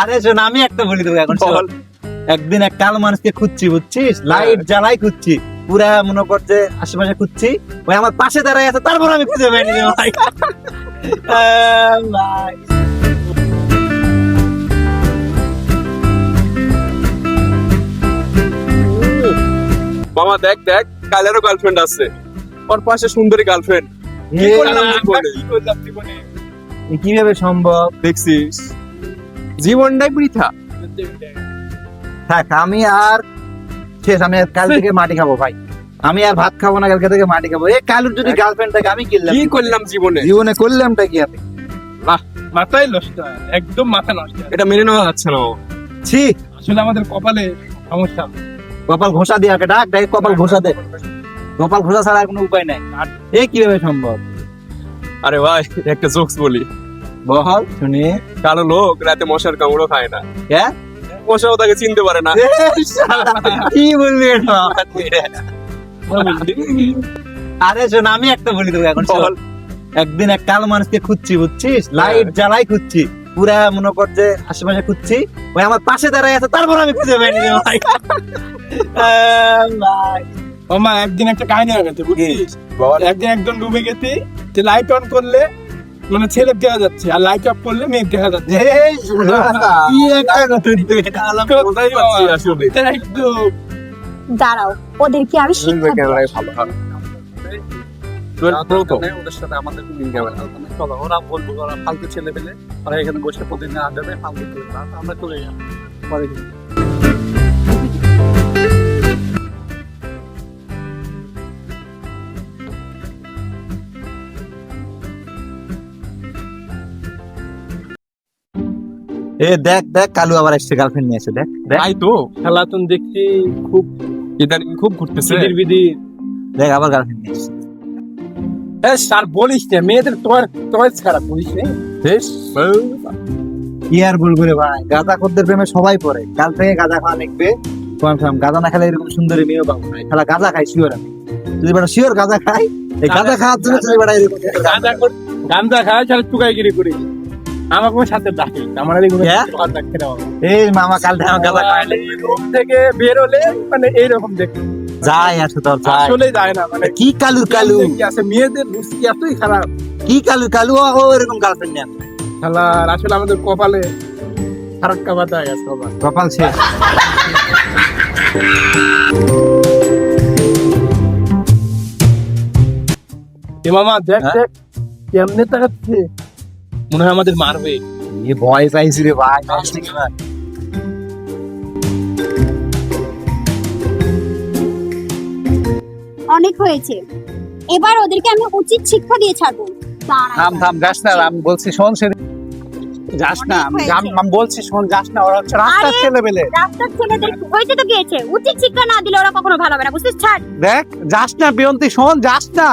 আরে শোন আমি একটা বলি তোকে এখন শোন। একদিন এক কালো মানুষকে খুঁজছি বুঝছিস? লাইট জ্বালাই খুঁজছি। পুরা মনে কর যে আশেপাশে খুঁজছি। ওই আমার পাশে দাঁড়ায় আছে তারপর আমি খুঁজে পাইনি ভাই ভাই। মামা দেখ দেখ কালেরও গার্লফ্রেন্ড আছে। ওর পাশে সুন্দরী গার্লফ্রেন্ড কি করলাম জীবনে? কীভাবে সম্ভব? দেখছিস? জীবনটাই বৃথা। থাক আমি আর শেষ আমি কাল থেকে মাটি খাব ভাই। আমি আর ভাত খাব না কালকে থেকে মাটি খাব। এই কালুর যদি গার্লফ্রেন্ড থাকে আমি কিনলাম। কি করলাম জীবনে? জীবনে করলামটা কি আমি মাথায় নষ্ট। একদম মাথা নষ্ট। এটা মেনে নেওয়া যাচ্ছে না ছি। আসলে আমাদের কপালে সমস্যা। কপাল ঘোষা দিয়ে আগে ডাক ডাক কপাল ঘোষা দে। কপাল ঘোষা ছাড়া আর কোনো উপায় নাই। এ কীভাবে সম্ভব? আরে ভাই একটা জোকস বলি। বহল শুনি। কালো লোক রাতে মশার কামড়ও খায় না। হ্যাঁ মশাও তাকে চিনতে পারে না। কি বললি এটা? আরে শোন আমি একটা বলি তোকে এখন। একদিন এক কালো মানুষকে খুঁজছি বুঝছিস? লাইট জ্বালাই খুঁজছি। পুরা মনে কর যে আশেপাশে খুঁজছি। ওই আমার পাশে দাঁড়ায় আছে তারপর আমি খুঁজে পাইনি ভাই। ভাই। মামা একদিন একটা কাহিনী হয়ে গেছে বুঝছিস? একদিন একজন ডুবে গেছি লাইট অন করলে মানে ছেলে দেখা যাচ্ছে আর লাইট অফ করলে মেয়ে দেখা যাচ্ছে। কি দাঁড়াও আমি দেব। ক্যামেরায় ভালো। ভালো ওদের সাথে আমাদের মিল যাবে চলো ওরা বলব ওরা ফালতু ছেলে পেলে ওরা এখানে বসে প্রতিদিন আড্ডা দেয় ফালতু আমরা চলে যাব পরে এ দেখ দেখ কালু আবার এসছে গার্লফ্রেন্ড নিয়ে এসে দেখ দেখ। তাই তো? দেখছি খুব ইদানিং খুব ঘুরতেছে। বিদির দেখ আবার গার্লফ্রেন্ড নিয়ে এসছে। আর বলিস না মেয়েদের তোমার তোমার খারাপ বলিস না। কি আর বলব রে ভাই গাঁদা খদ্দের প্রেমে সবাই পড়ে। কাল থেকে গাঁদা খাওয়া লিখবে কনফার্ম গাঁদা না খেলে এরকম সুন্দরী মেয়েও পাবো না। খেলা গাঁজা খাই শিওর আমি। যদি বেটা শিওর গাঁজা খাই এই গাঁজা খাওয়ার জন্য এরকম কর- গাঁজা খায় সারা চুকাইগিরি করি আমাকে সাথে ডাকে। আমার আর এগুলো? ভালো না এই মামা কাল থেকে আমার গাঁজা রুম থেকে বের হলে মানে এইরকম দেখি যাই আসো তোর আসলে যায় না মানে কি কালু? কালু কি আছে? মেয়েদের রুচি এতই খারাপ। কি কালু কালু? ও ও এরকম গার্লফ্রেন্ড নিয়ে আসবে। আসলে আমাদের কপালে কপাল শেষ। এ মামা দেখ হ্যাঁ? দেখ কেমনে তাকাচ্ছে? মনে হয় আমাদের মারবে। এ ভয় পাইছি রে ভাই? অনেক হয়েছে। এবার ওদেরকে আমি উচিত শিক্ষা দিয়ে ছাড়বো। থাম থাম যাস না আমি বলছি শোন সে যাস না আমি বলছি শোন যাস না ওরা হচ্ছে রাস্তার ছেলে পেলে রাস্তার ছেলেদের হয়েছে তো গিয়েছে উচিত শিক্ষা না দিলে ওরা কখনো ভালো হবে না বুঝছিস? ছাড়। দেখ যাস না বিয়ন্তি শোন যাস না।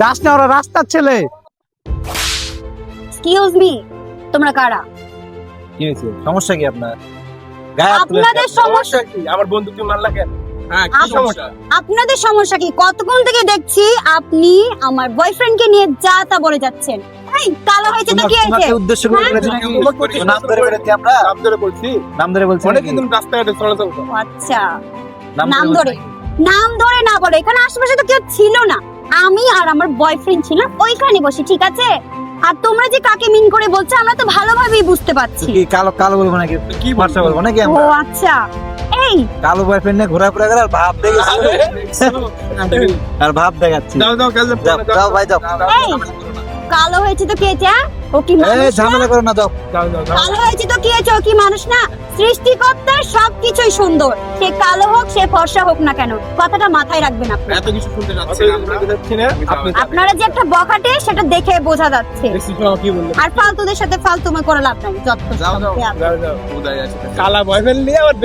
যাস না ওরা রাস্তার ছেলে। এক্সকিউজ মি তোমরা কারা? কি হয়েছে? সমস্যা কি আপনার? গায়ে হাত তুলে- আপনাদের সমস্যা কি? আমার বন্ধুকে মারলা কেন? হ্যাঁ কি। সমস্যা? আপনাদের সমস্যা কি? কতক্ষণ থেকে দেখছি আপনি আমার বয়ফ্রেন্ডকে নিয়ে যা তা বলে যাচ্ছেন? এই কালো হয়েছে তো তোমার- কি হয়েছে? তোমাকে উদ্দেশ্য করে হ্যাঁ? বলেছি নাকি? তোমাকে উদ্দেশ্য নাম ধরে করে- বলেছি আমরা? নাম ধরে বলছি? নাম ধরে বলছি অনেক নাকি? কিন্তু রাস্তাঘাটে চলাচল করো। আচ্ছা। নাম নাম ধরে। ধরে নাম ধরে না বলে। এখানে আশেপাশে তো কেউ ছিল না। আমি আর আমার বয়ফ্রেন্ড ছিলাম। ওইখানে বসে ঠিক আছে? আর তোমরা যে কাকে মিন করে বলছো আমরা তো ভালোভাবেই বুঝতে পারছি। কি কালো কালো বলব নাকি? কি ভাষা বলব নাকি আমরা? ও আচ্ছা। এই কালো বয়ফ্রেন্ড নিয়ে ঘোরাফেরা করে আর ভাব দেখাচ্ছি। আর ভাব দেখাচ্ছি। যাও যাও যাও। ভাই যাও। এই কালো হয়েছে তো কে হ্যাঁ? ও কি মানুষ ঝামেলা করো না যাও। যাও যাও যাও। কালো হয়েছে তো কি হয়েছে? ও কি মানুষ না? সৃষ্টিকর্তার সবকিছুই সুন্দর। সে কালো হোক সে ফর্সা হোক না কেন কথাটা মাথায় রাখবেন আপনি। এত কিছু শুনতে যাচ্ছি অত কিছু বলতে চাচ্ছি না। আপনারা যে একটা বখাটে সেটা দেখে বোঝা যাচ্ছে। আর ফালতুদের সাথে ফালতুমে করে লাভ নাই যত যাও যাও। যাও কালা বয়ফ্রেন্ড নিয়ে আবার